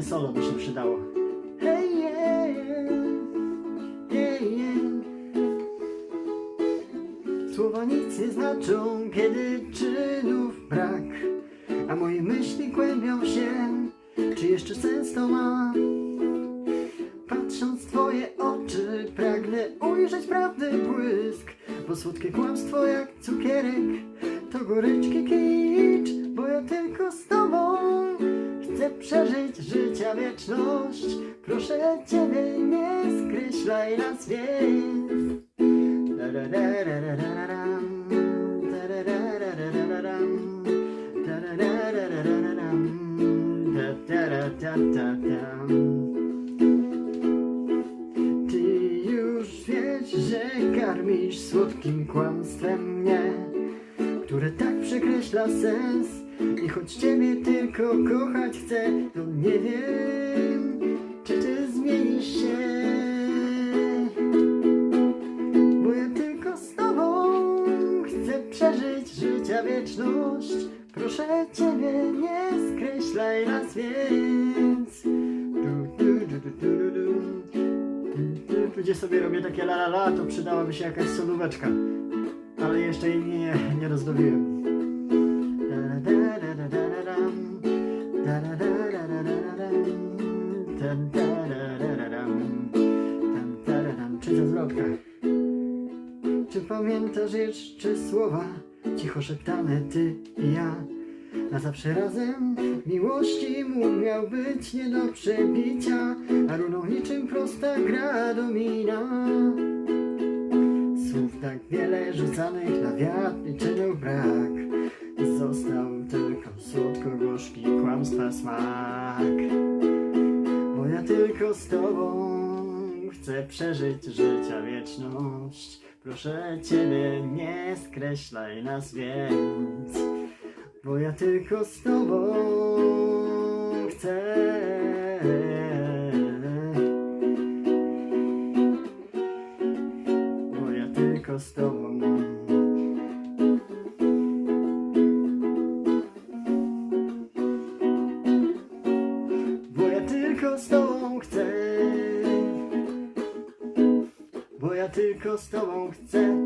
Nagranie solo by się przydało. Hej, yeah, yeah, yeah. Słowa nic nie znaczą, kiedy czynów brak, a moje myśli kłębią się. Czy jeszcze sens to ma? Patrząc w twoje oczy, pragnę ujrzeć prawdy błysk, bo słodkie kłamstwo jak cukierek to goryczki kicz, bo ja tylko z tobą chcę przeżyć życia wieczność. Proszę ciebie, nie skreślaj nas więc. Ty już wiesz, że karmisz słodkim kłamstwem mnie, które tak przekreśla sens. I choć ciebie tylko kochać chcę, to nie wiem, czy ty zmienisz się. Bo ja tylko z tobą chcę przeżyć życia wieczność. Proszę ciebie, nie skreślaj nas więc. Du, gdzie sobie robię takie la la la, to przydałaby się jakaś solóweczka. Ale jeszcze jej nie, nie rozdobiłem. Czy pamiętasz jeszcze słowa cicho szeptane ty i ja? Na zawsze razem miłości mógł miał być nie do przebicia, a runą niczym prosta gra domina. Słów tak wiele rzucanych na wiatr i czynów brak. Został tylko słodko-gorzki kłamstwa smak. Bo ja tylko z tobą chcę przeżyć życia wieczność. Proszę ciebie, nie skreślaj nas więc. Bo ja tylko z tobą chcę. Bo ja tylko z tobą. Bo ja tylko z tobą chcę. Bo ja tylko z tobą chcę.